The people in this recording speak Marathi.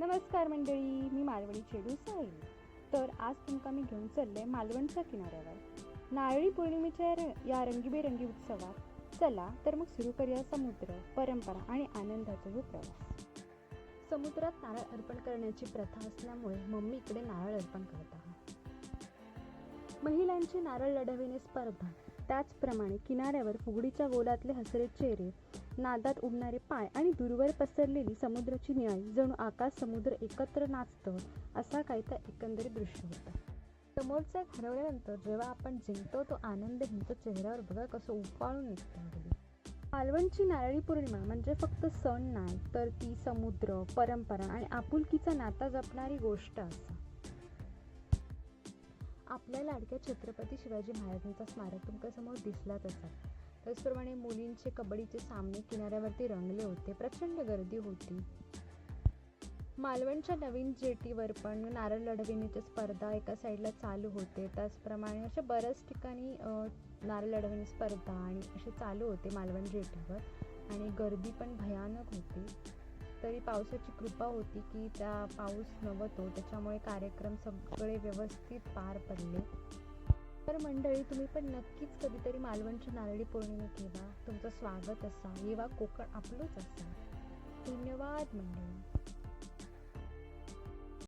नमस्कार मंडळी मी मालवणी चेडू साईल तर आज तुमका मी घेऊन चालले मालवणच्या किनाऱ्यावर. नारळी पौर्णिमेच्या र- या रंगीबेरंगी उत्सवात चला तर मग सुरू करूया समुद्र परंपरा आणि आनंदाचा हो प्रवास. समुद्रात नारळ अर्पण करण्याची प्रथा असल्यामुळे मम्मी इकडे नारळ अर्पण करत आहे. महिलांची नारळ लढविणे स्पर्धा त्याचप्रमाणे किनाऱ्यावर फुगडीच्या गोलातले हसरे चेहरे नादात उडणारे पाय आणि दूरवर पसरलेली समुद्राची निळाई जणू आकाश समुद्र एकत्र नाचतं असा काहीता एकंदरीत दृश्य होतं. समोरचा एक हरवल्यानंतर जेव्हा आपण जिंकतो तो आनंद हिंतो चेहऱ्यावर बघा कसं उफाळून निघतो नारळी पौर्णिमा म्हणजे फक्त सण नाही तर ती समुद्र परंपरा आणि आपुलकीचा नाता जपणारी गोष्ट असा. आपल्या लाडक्या छत्रपती शिवाजी महाराजांचा स्मारक तुमच्यासमोर दिसलाच असा त्याचप्रमाणे मुलींचे कबड्डीचे सामने किनाऱ्यावरती रंगले होते. प्रचंड गर्दी होती. मालवणच्या नवीन जेटीवर पण नारळ लढविण्याच्या स्पर्धा एका साईडला चालू होते. त्याचप्रमाणे अशा बऱ्याच ठिकाणी नारळ लढविणे स्पर्धा आणि असे चालू होते मालवण जेटीवर. आणि गर्दी पण भयानक होती. तरी पावसाची कृपा होती की त्या पाऊस नव्हतो. त्याच्यामुळे कार्यक्रम सगळे व्यवस्थित पार पडले. तर मंडळी तुम्ही पण नक्कीच कधीतरी मालवणच्या नारळी पौर्णिमेत येवा. तुमचं स्वागत असा येवा कोकण आपलंच असा धन्यवाद मंडळी.